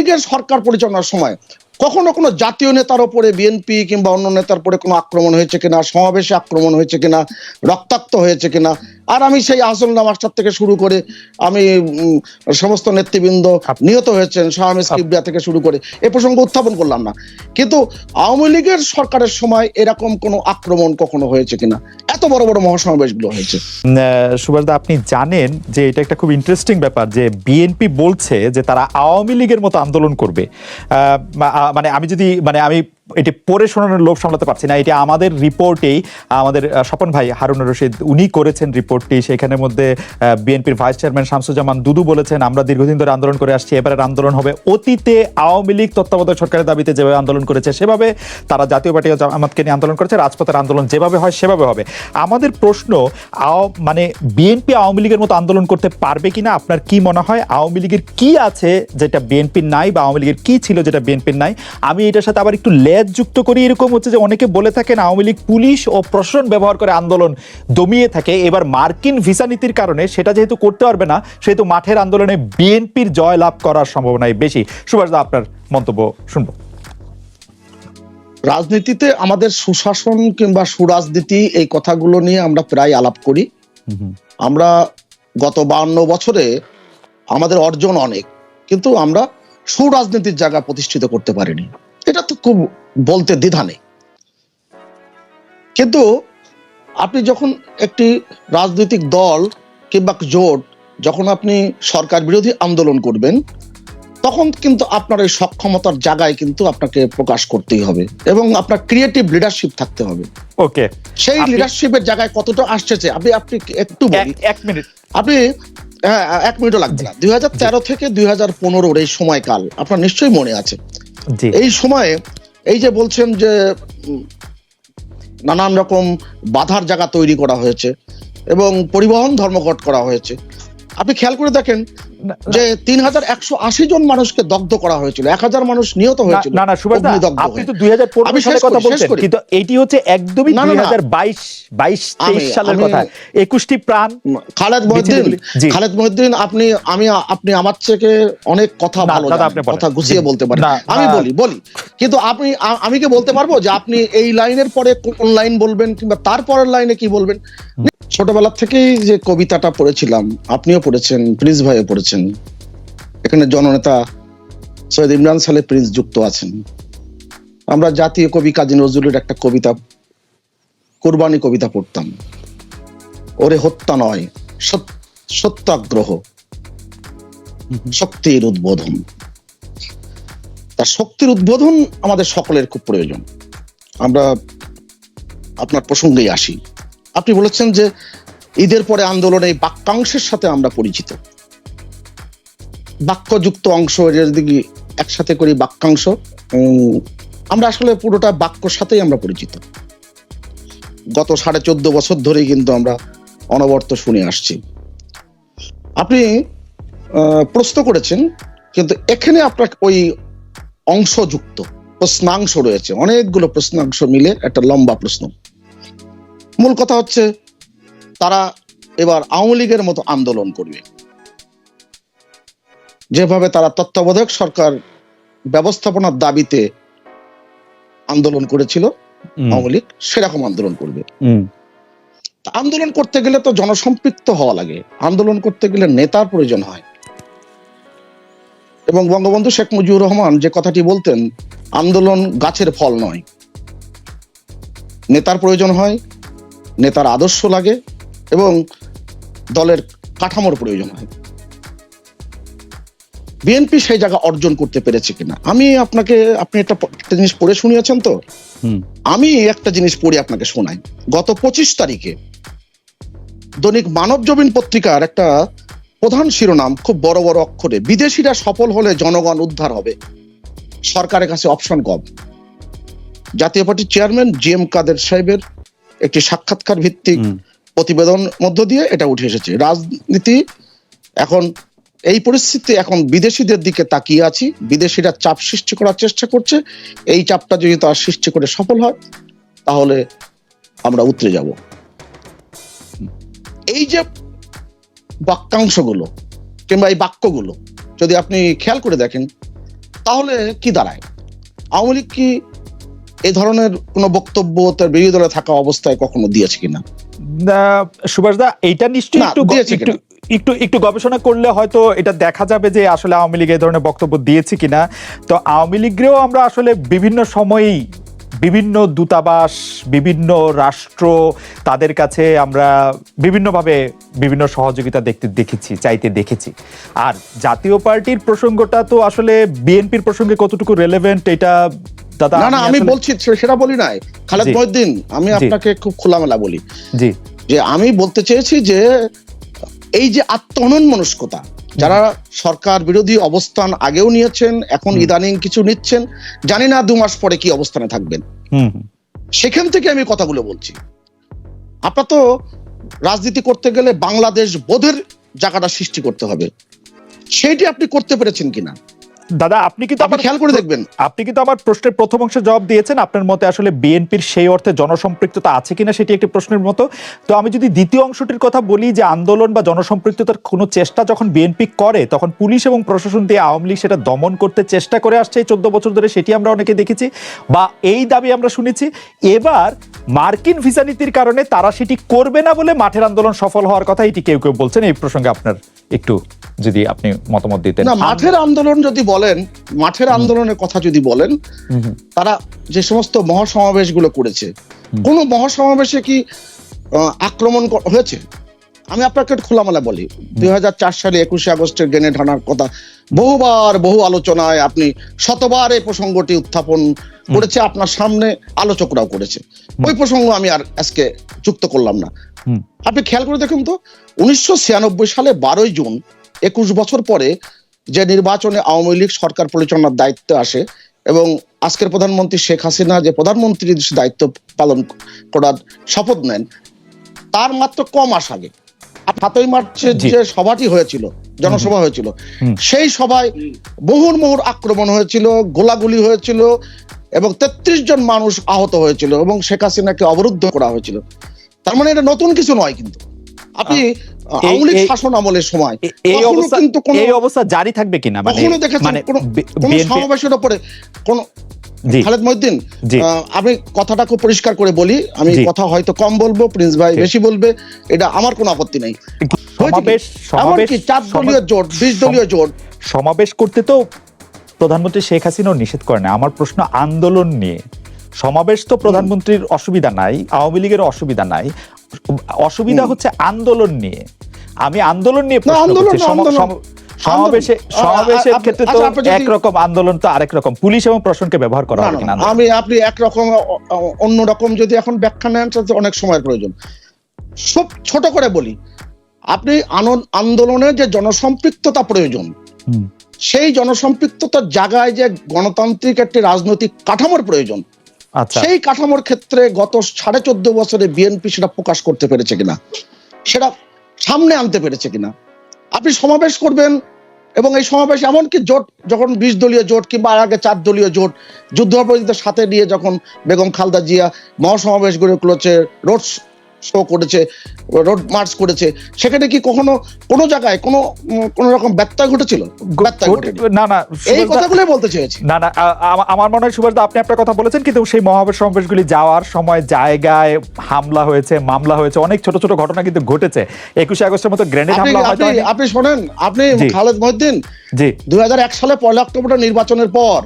লীগের সরকার পরিচালনার সময় কখনো কোনো জাতীয় নেতার ওপরে বিএনপি কিংবা অন্য নেতার উপরে কোনো আক্রমণ হয়েছে কিনা, সমাবেশে আক্রমণ হয়েছে কিনা, রক্তাক্ত হয়েছে কিনা আর আমি সেই আহসানুল্লাহ মাস্টার থেকে শুরু করে আমি সমস্ত নেতৃবৃন্দ নিহত হয়েছেন শাহামিস কিবরিয়া থেকে শুরু করে এ প্রসঙ্গ উত্থাপন করলাম না। কিন্তু আওয়ামী লীগের সরকারের সময় এরকম কোনো আক্রমণ কখনো হয়েছে কিনা? এত বড় বড় মহাসমাবেশগুলো হয়েছে। সুভাষদা আপনি জানেন যে এটা একটা খুব ইন্টারেস্টিং ব্যাপার যে বিএনপি বলছে যে তারা আওয়ামী লীগের মতো আন্দোলন করবে। আহ, মানে আমি যদি মানে আমি এটি পড়ে শোনানোর লোভ সামলাতে পারছি না। এটি আমাদের রিপোর্টেই, আমাদের স্বপন ভাই হারুন রশিদ, উনি করেছেন রিপোর্টটি। সেখানের মধ্যে বিএনপির ভাইস চেয়ারম্যান শামসুজ্জামান দুদু বলেছেন, আমরা দীর্ঘদিন ধরে আন্দোলন করে আসছি, এবারের আন্দোলন হবে অতীতে আওয়ামী লীগ তত্ত্বাবধায়ক সরকারের দাবিতে যেভাবে আন্দোলন করেছে, সেভাবে তারা জাতীয় পার্টি জামাতকে নিয়ে আন্দোলন করেছে, রাজপথের আন্দোলন যেভাবে হয়, সেভাবে হবে। আমাদের প্রশ্ন মানে বিএনপি আওয়ামী লীগের মতো আন্দোলন করতে পারবে কিনা, আপনার কি মনে হয়? আওয়ামী লীগের কি আছে যেটা বিএনপির নাই বা আওয়ামী লীগের কি ছিল যেটা বিএনপির নাই? আমি এটার সাথে আবার একটু লেজ যুক্ত করি এরকম হচ্ছে যে অনেকে বলে থাকেন আওয়ামী লীগ পুলিশ ও প্রশাসন ব্যবহার করে আন্দোলন দমিয়ে থাকে। এবার মার্কিন ভিসা নীতির কারণে সেটা যেহেতু করতে পারবে না সেহেতু মাঠের আন্দোলনে বিএনপির জয় লাভ করার সম্ভাবনাই বেশি। সুভাষদা আপনার মন্তব্য শুনব। রাজনীতিতে আমাদের সুশাসন কিংবা সুরাজনীতি এই কথাগুলো নিয়ে আমরা প্রায় আলাপ করি। আমরা গত বান্ন বছরে আমাদের অর্জন অনেক কিন্তু আমরা সুরাজনীতির জায়গা প্রতিষ্ঠিত করতে পারিনি। খুব বলতে দ্বিধা নেই। কিন্তু আপনি যখন একটি রাজনৈতিক দল কিংবা জোট যখন আপনি সরকার বিরোধী আন্দোলন করবেন তখন কিন্তু আপনার এই সক্ষমতার জায়গায় কিন্তু আপনাকে প্রকাশ করতেই হবে এবং আপনার ক্রিয়েটিভ লিডারশিপ থাকতে হবে। ওকে। সেই লিডারশিপের জায়গায় কতটা আসছে আপনি আপনি একটু এক মিনিট। আপনি হ্যাঁ এক মিনিটও লাগবে না। দুই হাজার তেরো থেকে দুই হাজার পনেরোর এই সময়কাল আপনার নিশ্চয়ই মনে আছে। এই সময়ে এই যে বলছেন যে নানান রকম বাধার জায়গা তৈরি করা হয়েছে এবং পরিবহন ধর্মঘট করা হয়েছে। আপনি খেয়াল করে দেখেন যে তিন হাজার একশো আশি জন মানুষকে দগ্ধ করা হয়েছিল এক হাজার মানুষ নিহত হয়েছিল না না সুভাষ আপনি তো দুই হাজার পনেরো সালের কথা বলছেন কিন্তু এটি হচ্ছে একদমই দুই হাজার বাইশ বাইশ তেইশ সালের কথা। একুশটি প্রাণ। খালেদ মহিদ্দিন খালেদ মহিদ্দিন আপনি আমি আপনি আমার থেকে অনেক কথা ভালো কথা গুছিয়ে বলতে পারেন। আমি বলি বলি। কিন্তু আপনি আমি কি বলতে পারব যে আপনি এই লাইনের পরে কোন লাইন বলবেন কিংবা তারপরের লাইনে কি বলবেন? ছোটবেলা থেকেই যে কবিতাটা পড়েছিলাম, আপনিও পড়েছেন, প্রিন্স ভাইও পড়েছেন। এখানে জননেতা সৈয়দ ইমরান সালে প্রিন্স যুক্ত আছেন। আমরা জাতীয় কবি কাজী নজরুলের একটা কবিতা, কোরবানি কবিতা পড়তাম। ওরে হত্যা নয়, সত- সত্যাগ্রহ, শক্তির উদ্বোধন। তার শক্তির উদ্বোধন আমাদের সকলের খুব প্রয়োজন। আমরা আপনার প্রসঙ্গেই আসি। আপনি বলেছেন যে ঈদের পরে আন্দোলনে এই বাক্যাংশের সাথে আমরা পরিচিত। বাক্যযুক্ত অংশ যদি একসাথে করি বাক্যাংশ আমরা আসলে পুরোটা বাক্যর সাথেই আমরা পরিচিত। গত সাড়ে চোদ্দ বছর ধরেই কিন্তু আমরা অনবর্ত শুনে আসছি। আপনি প্রশ্ন করেছেন, কিন্তু এখানে আপনার ওই অংশযুক্ত প্রশ্নাংশ রয়েছে। অনেকগুলো প্রশ্নাংশ মিলে একটা লম্বা প্রশ্ন। মূল কথা হচ্ছে তারা এবার আওয়ামী লীগের মতো আন্দোলন করবে। যেভাবে তারা তত্ত্বাবধায়ক সরকার ব্যবস্থাপনার দাবিতে আন্দোলন করেছিল আওয়ামী লীগ সেরকম আন্দোলন করবে। আন্দোলন করতে গেলে তো জনসম্পৃক্ত হওয়া লাগে। আন্দোলন করতে গেলে নেতার প্রয়োজন হয়। এবং বঙ্গবন্ধু শেখ মুজিবুর রহমান যে কথাটি বলতেন আন্দোলন গাছের ফল নয়। নেতার প্রয়োজন হয় নেতার আদর্শ লাগে এবং দলের কাঠামোর প্রয়োজন হয়। বিএনপি সেই জায়গা অর্জন করতে পেরেছে কিনা? আমি আপনাকে আপনি একটা একটা জিনিস পড়ে শুনিয়েছেন তো? আমি একটা জিনিস পড়ে আপনাকে শোনাই। গত পঁচিশ তারিখে দৈনিক মানব জমিন পত্রিকার একটা প্রধান শিরোনাম খুব বড় বড় অক্ষরে বিদেশিরা সফল হলে জনগণ উদ্ধার হবে। সরকারের কাছে অপশন কম। জাতীয় পার্টির চেয়ারম্যান জি এম কাদের সাহেবের একটি সাক্ষাৎকার ভিত্তিক প্রতিবেদন মধ্য দিয়ে এটা উঠে এসেছে। রাজনীতি এখন এই পরিস্থিতি এখন বিদেশিদের দিকে তাকিয়ে আছি। বিদেশিরা চাপ সৃষ্টি করার চেষ্টা করছে। এই চাপটা যদি তার সৃষ্টি করে সফল হয় তাহলে আমরা উতরে যাব। এই যে বাক্যাংশগুলো কিংবা এই বাক্যগুলো যদি আপনি খেয়াল করে দেখেন তাহলে কি দাঁড়ায়? আওয়ামী লীগ কি এই ধরনের কোনো বক্তব্য তার বিরোধী দলে থাকা অবস্থায় কখনো দিয়েছে কিনা? আহ, সুভাষ দা এইটা নিশ্চয়ই একটু একটু একটু একটু গবেষণা করলে হয়তো এটা দেখা যাবে যে আসলে আওয়ামী লীগ এই ধরনের বক্তব্য দিয়েছে কিনা। তো আওয়ামী লীগেও আমরা আসলে বিভিন্ন সময়েই বিভিন্ন দূতাবাস বিভিন্ন রাষ্ট্র তাদের কাছে আমরা বিভিন্নভাবে বিভিন্ন সহযোগিতা দেখতে দেখেছি চাইতে দেখেছি। আর জাতীয় পার্টির প্রসঙ্গটা তো আসলে বিএনপির প্রসঙ্গে কতটুকু রেলেভেন্ট এটা দাদা না না আমি বলছি সেটা বলি নাই। খালেদ মহিউদ্দিন আমি আপনাকে খুব খোলামেলা বলি। জি। যে আমি বলতে চেয়েছি যে এই যে মনস্কতা যারা সরকার বিরোধী অবস্থান আগেও নিয়েছেন এখন ইদানিং কিছু নিচ্ছেন জানি না দু মাস পরে কি অবস্থানে থাকবেন। সেখান থেকে আমি কথাগুলো বলছি। আপনার তো রাজনীতি করতে গেলে বাংলাদেশ বোধের জায়গাটা সৃষ্টি করতে হবে। সেইটি আপনি করতে পেরেছেন কিনা? দাদা আপনি কিন্তু আমার খেয়াল করে দেখবেন। আপনি কিন্তু আমার প্রশ্নের প্রথম অংশে জবাব দিয়েছেন। আপনার মতে আসলে বিএনপির সেই অর্থে জনসম্পৃক্ততা আছে কিনা সেটি একটি প্রশ্নের মতো। তো আমি যদি দ্বিতীয় অংশটির কথা বলি যে আন্দোলন বা জনসম্পৃক্ততার কোনো চেষ্টা যখন বিএনপি করে তখন পুলিশ এবং প্রশাসন দিয়ে আওয়ামী লীগ সেটা দমন করতে চেষ্টা করে আসছে এই চোদ্দ বছর ধরে সেটি আমরা অনেকে দেখেছি বা এই দাবি আমরা শুনেছি। এবার মার্কিন ভিসা নীতির কারণে তারা সেটি করবে না বলে মাঠের আন্দোলন সফল হওয়ার কথা এটি কেউ কেউ বলছেন। এই প্রসঙ্গে আপনার একটু যদি আপনি মতামত দিতেন। না মাঠের আন্দোলন যদি বলেন মাঠের আন্দোলনের কথা যদি বলেন তারা যে সমস্ত মহাসমাবেশগুলো করেছে কোন মহাসমাবেশে কি আক্রমণ হয়েছে? আমি আপনাকে খোলামেলা বলি। দুই হাজার চার সালে একুশে আগস্টের গ্রেনেড হানার কথা বহুবার বহু আলোচনায় আপনি শতবার এই প্রসঙ্গটি উত্থাপন করেছে আপনার সামনে আলোচকরাও করেছে। ওই প্রসঙ্গ আমি আর আজকে যুক্ত করলাম না। আপনি খেয়াল করে দেখুন তো উনিশশো ছিয়ানব্বই সালে বারোই জুন একুশ বছর পরে যে নির্বাচনে আওয়ামী লীগ সরকার পরিচালনার দায়িত্বে আসে এবং আজকের প্রধানমন্ত্রী শেখ হাসিনা যে প্রধানমন্ত্রীর দায়িত্ব পালন করার শপথ নেন তার মাত্র ক মাস আগে সাতই মার্চের। যে সভাটি হয়েছিল জনসভা হয়েছিল সেই সভায় মুহুর মুহুর আক্রমণ হয়েছিল গোলাগুলি হয়েছিল এবং তেত্রিশ জন মানুষ আহত হয়েছিল এবং শেখ হাসিনাকে অবরুদ্ধ করা হয়েছিল। তার মানে এটা নতুন কিছু নয় কিন্তু। আপনি আওয়ামী শাসন আমলের সময় এই অবস্থা কিন্তু কোনো এই অবস্থা জারি থাকবে কিনা? মানে কখনো দেখেছেন মানে কোনো কোন সমাবেশের উপরে কোন খালেদ মহিউদ্দিন আমি কথাটা খুব পরিষ্কার করে বলি। আমি কথা হয়তো কম বলব প্রিন্স ভাই বেশি বলবে। এটা আমার কোনো আপত্তি নেই। চার দলীয় জোট বিশ দলীয় জোট সমাবেশ করতে তো প্রধানমন্ত্রী শেখ হাসিনাও নিষেধ করেন আমার প্রশ্ন আন্দোলন নিয়ে। সমাবেশ তো প্রধানমন্ত্রীর অসুবিধা নাই আওয়ামী লীগের অসুবিধা নাই। অসুবিধা হচ্ছে আন্দোলন নিয়ে। আমি আন্দোলন নিয়ে প্রশ্ন করছি। সমাবেশে সমাবেশের ক্ষেত্রে তো আচ্ছা, একরকম আন্দোলন তো আরেক রকম। পুলিশ এবং প্রশাসনকে ব্যবহার করা হবে কিনা আমি আপনি একরকম অন্যরকম যদি এখন ব্যাখ্যা নেন তাতে অনেক সময়ের প্রয়োজন। সব ছোট করে বলি আপনি আন্দোলনের যে জনসম্পৃক্ততা প্রয়োজন সেই জনসম্পৃক্ততার জায়গায় যে গণতান্ত্রিক একটি রাজনৈতিক কাঠামোর প্রয়োজন সেই কাঠামোর ক্ষেত্রে গত সাড়ে চোদ্দ বছরে বিএনপি সেটা প্রকাশ করতে পেরেছে কিনা, সেটা সামনে আনতে পেরেছে কিনা, আপনি সমাবেশ করবেন এবং এই সমাবেশ এমনকি জোট, যখন বিশ দলীয় জোট কিংবা আগে চার দলীয় জোট যুদ্ধাপরাধীদের সাথে নিয়ে যখন বেগম খালদা জিয়া মহাসমাবেশ গড়ে তুলেছে রোড শো করেছে রোড মার্চ করেছে সেখানে কি কখনো কোনো জায়গায় কোনো কোনো রকম ব্যত্যয় ঘটেছিল? না না এই কথাগুলোই বলতে চেয়েছি। না না আমার মনে হয় সুভাষ দা আপনি আপনার কথা বলেছেন কিন্তু সেই মহাবেশ সমাবেশগুলি যাওয়ার সময় জায়গায় হামলা হয়েছে মামলা হয়েছে অনেক ছোট ছোট ঘটনা কিন্তু ঘটেছে। একুশে আগস্টের মতো গ্রেনেড হামলা হয়তো আপনি শোনেন আপনি। খালেদ মহিউদ্দিন জি। দুই হাজার এক সালে পয়লা অক্টোবর নির্বাচনের পর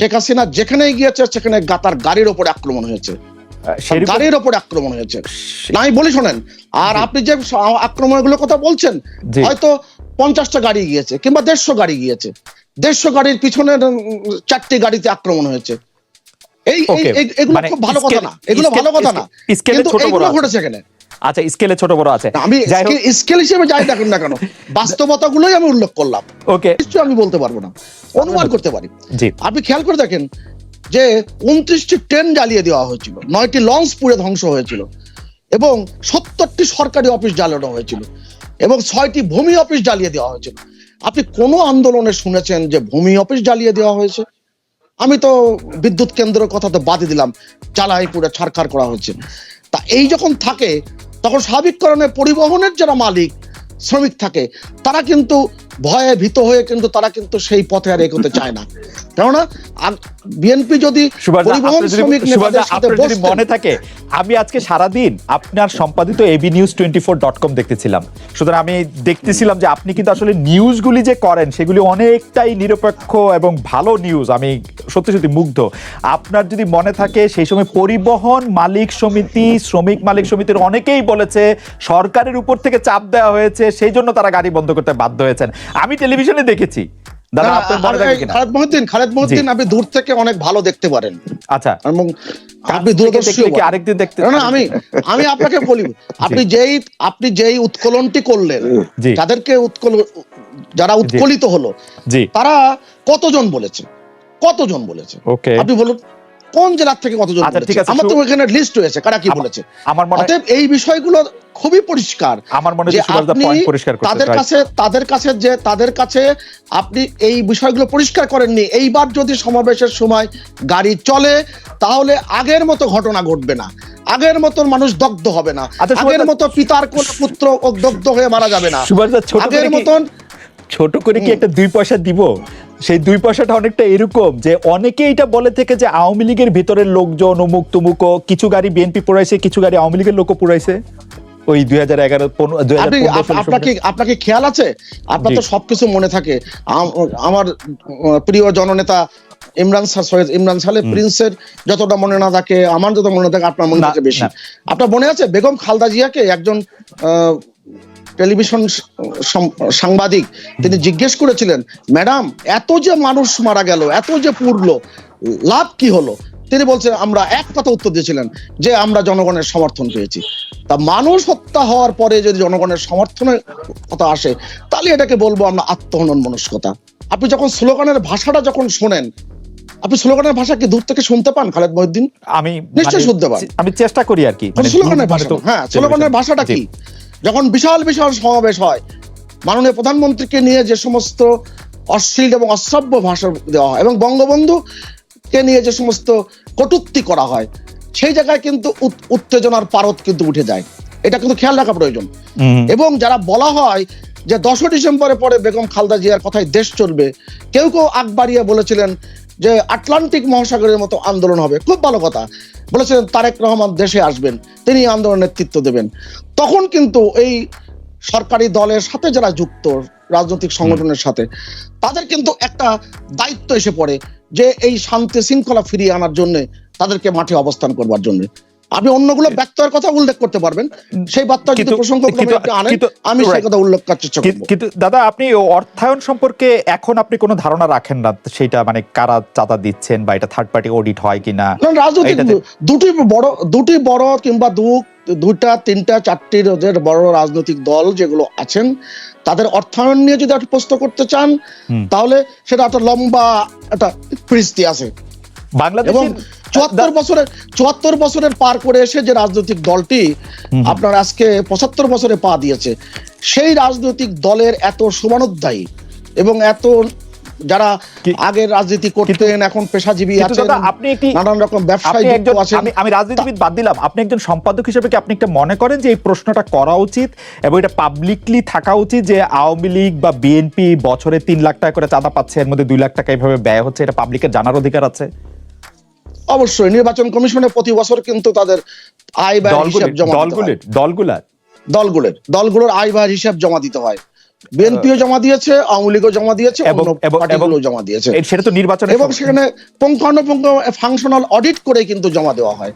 শেখ হাসিনা যেখানেই গিয়েছে সেখানে গাতার গাড়ির ওপর আক্রমণ হয়েছে। গাড়ির ওপর আক্রমণ হয়েছে। না আমি বলি শোনেন আর আপনি যে আক্রমণগুলোর কথা বলছেন হয়তো পঞ্চাশটা গাড়ি গিয়েছে কিংবা দেড়শো গাড়ি গিয়েছে। দেড়শো গাড়ির পিছনে চারটি গাড়িতে আক্রমণ হয়েছে। এই এগুলো মানে খুব ভালো কথা না এগুলো ভালো কথা না। কিন্তু আছে। ঘটেছে এখানে। আচ্ছা স্কেলে ছোট বড় আছে। আমি স্কেল হিসেবে যাই দেখুন না কেন বাস্তবতাগুলোই আমি উল্লেখ করলাম। ওকে নিশ্চয়ই আমি বলতে পারব না। অনুমান করতে পারি। আপনি খেয়াল করে দেখেন যে উনত্রিশটি ট্রেন জ্বালিয়ে দেওয়া হয়েছিল, নয়টি লঞ্চ পুড়ে ধ্বংস হয়েছিল এবং সত্তরটি সরকারি অফিস জ্বালানো হয়েছিল এবং ছয়টি ভূমি অফিস জ্বালিয়ে দেওয়া হয়েছিল। আপনি কোন আন্দোলনে শুনেছেন যে ভূমি অফিস জ্বালিয়ে দেওয়া হয়েছে? আমি তো বিদ্যুৎ কেন্দ্রের কথা তো বাদই দিলাম জ্বালাই পুড়ে ছারখার করা হয়েছে। তা এই যখন থাকে, তখন স্বাভাবিক কারণে পরিবহনের যারা মালিক শ্রমিক থাকে তারা কিন্তু ভয়ে ভীত হয়ে কিন্তু তারা কিন্তু সেই পথে আর এগোতে চায় না। কেননা বিএনপি যদি পরিবহন শ্রমিক মনে থাকে আমি আজকে সারাদিন আপনার সম্পাদিত AB news twenty four dot com দেখতেছিলাম। সুতরাং আমি দেখতেছিলাম যে আপনি কিন্তু আসলে নিউজগুলি যে করেন সেগুলি অনেকটাই নিরপেক্ষ এবং ভালো নিউজ আমি সত্যি সত্যি মুগ্ধ। আপনার যদি মনে থাকে সেই সময় পরিবহন মালিক সমিতি শ্রমিক মালিক সমিতির অনেকেই বলেছে সরকারের উপর থেকে চাপ দেওয়া হয়েছে সেই জন্য তারা গাড়ি বন্ধ করতে বাধ্য হয়েছেন। আমি টেলিভিশনে দেখেছি। দাদা আপনার মনে থাকে কিনা? খালেদ মহিউদ্দিন খালেদ মহিউদ্দিন আপনি দূর থেকে অনেক ভালো দেখতে পারেন। আচ্ছা। এবং আপনি দূরদর্শী আরেকদিন দেখতে না, না, আমি আমি আপনাকে বলি আপনি যেই আপনি যেই উৎকলনটি করলেন উৎকল যারা উৎকলিত হলো তারা কতজন বলেছে? কতজন বলেছে? ওকে। আপনি বলুন। কোন জেলার থেকে কতজন আচ্ছা, বলেছে? আমার তো এখানে লিস্ট রয়েছে কারা কি বলেছে। আমার মনে হয় অতএব এই বিষয়গুলো খুবই পরিষ্কার আমার মনে হয় সুভাষদা আপনি পয়েন্ট পরিষ্কার করতে তাদের কাছে তাদের কাছে যে তাদের কাছে আপনি এই বিষয়গুলো পরিষ্কার করেননি এইবার যদি সমাবেশের সময় গাড়ি চলে তাহলে আগের মতো ঘটনা ঘটবে না। আগের মতো মানুষ দগ্ধ হবে না। আচ্ছা, আগের মতো পিতার কোন পুত্র দগ্ধ হয়ে মারা যাবে না। আগের মতন ছোট করে কি একটা দুই পয়সা দিব? সেই দুই পয়সাটা অনেকটা এরকম যে অনেকে এটা বলে থেকে যে আওয়ামী লীগের ভিতরের লোকজন অমুক তুমুক কিছু গাড়ি বিএনপি পুরাইছে কিছু গাড়ি আওয়ামী লীগের লোকও পুরাইছে। ওই দুই হাজার এগারো দুই হাজার আপনি আপনার কি খেয়াল আছে? আপনার তো সবকিছু মনে থাকে। আমার প্রিয় জননেতা ইমরান সৈয়দ ইমরান সালে প্রিন্সের যতটা মনে না থাকে আমার যত মনে থাকে আপনার মনে থাকে বেশি। আপনার মনে আছে বেগম খালদা জিয়াকে একজন আহ, টেলিভিশন সাংবাদিক তিনি জিজ্ঞেস করেছিলেন ম্যাডাম এত যে মানুষ মারা গেল এত যে পুরলো লাভ কি হলো? তিনি বলছেন আমরা এক কথা উত্তর দিয়েছিলেন যে আমরা জনগণের সমর্থন পেয়েছি। তা মানুষ হত্যা হওয়ার পরে যদি জনগণের সমর্থনের কথা আসে তাহলে এটাকে বলব আমরা আত্মহনন মনস্কতা আপনি যখন স্লোগানের ভাষাটা যখন শোনেন আপনি স্লোগানের ভাষা কি দূর থেকে শুনতে পান খালেদ মহিউদ্দিন? আমি নিশ্চয়ই মানে শুনতে পান। আমি চেষ্টা করি আর কি। মানে স্লোগানের মানে ভাষা হ্যাঁ স্লোগানের ভাষাটা কি? যখন বিশাল বিশাল সমাবেশ হয় মাননীয় প্রধানমন্ত্রীকে নিয়ে যে সমস্ত অশ্লীল এবং অশ্রাব্য ভাষা দেওয়া হয় এবং বঙ্গবন্ধু কে নিয়ে যে সমস্ত কটূক্তি করা হয় সেই জায়গায় কিন্তু উত্তেজনার পারদ কিন্তু উঠে যায়। এটা কিন্তু খেয়াল রাখা প্রয়োজন। এবং যারা বলা হয় যে দশই ডিসেম্বরের পরে বেগম খালদা জিয়ার কথায় দেশ চলবে কেউ কেউ আগ বাড়িয়ে বলেছিলেন যে আটলান্টিক মহাসাগরের মতো আন্দোলন হবে। খুব ভালো কথা। বলেছিলেন তারেক রহমান দেশে আসবেন তিনি আন্দোলনের নেতৃত্ব দেবেন। তখন কিন্তু এই সরকারি দলের সাথে যারা যুক্ত রাজনৈতিক সংগঠনের সাথে তাদের কিন্তু একটা দায়িত্ব এসে পড়ে যে এই শান্তি শৃঙ্খলা ফিরিয়ে আনার জন্য তাদেরকে মাঠে অবস্থান করবার জন্য। আপনি অন্যগুলো ব্যক্তর কথা উল্লেখ করতে পারবেন। সেই বার্তা যদি প্রসঙ্গ আনেন আমি সেই কথা উল্লেখ করার চেষ্টা করব। কিন্তু দাদা আপনি অর্থায়ন সম্পর্কে এখন আপনি কোনো ধারণা রাখেন না সেটা মানে কারা চাঁদা দিচ্ছেন বা এটা থার্ড পার্টি অডিট হয় কিনা? রাজনৈতিক দুটি বড় দুটি বড় কিংবা দু দুইটা তিনটা চারটি বড় রাজনৈতিক দল যেগুলো আছেন তাদের অর্থায়ন নিয়ে যদি আপনি প্রশ্ন করতে চান তাহলে সেটা একটা লম্বা একটা ফিরিস্তি আছে। বাংলাদেশের চুয়াত্তর বছরের চুয়াত্তর বছরের পার করে এসে যে রাজনৈতিক দলটি আপনার আজকে পঁচাত্তর বছরে পা দিয়েছে সেই রাজনৈতিক দলের এত সমানোদ্দায়ী এবং এত যারা রাজনীতি করতেন এখন পেশাজীবী আছেন আপনি একটি নানান রকম ব্যবসায় যুক্ত আছেন। আমি আমি রাজনীতিবিদ বাদ দিলাম। আপনি একজন সম্পাদক হিসেবে কি আপনি একটা মনে করেন যে এই প্রশ্নটা করা উচিত এবং এটা পাবলিকলি থাকা উচিত যে আওয়ামী লীগ বা বিএনপি বছরে তিন লাখ টাকা করে চাঁদা পাচ্ছে এর মধ্যে দুই লাখ টাকা এইভাবে ব্যয় হচ্ছে এটা পাবলিকের জানার অধিকার আছে? অবশ্যই নির্বাচন কমিশনে প্রতি বছর কিন্তু তাদের আয় ব্যয় হিসাব জমা দিতে হয়। দলগুলির? দলগুলার দলগুলোর দলগুলোর আয় ব্যয় হিসাব জমা দিতে হয়। বিএনপিও জমা দিয়েছে আওয়ামী লীগও জমা দিয়েছে পার্টিগুলো জমা দিয়েছে। সেটা তো নির্বাচন এবং সেখানে সেখানে পুঙ্খানুপুঙ্খ ফাংশনাল অডিট করে কিন্তু জমা দেওয়া হয়।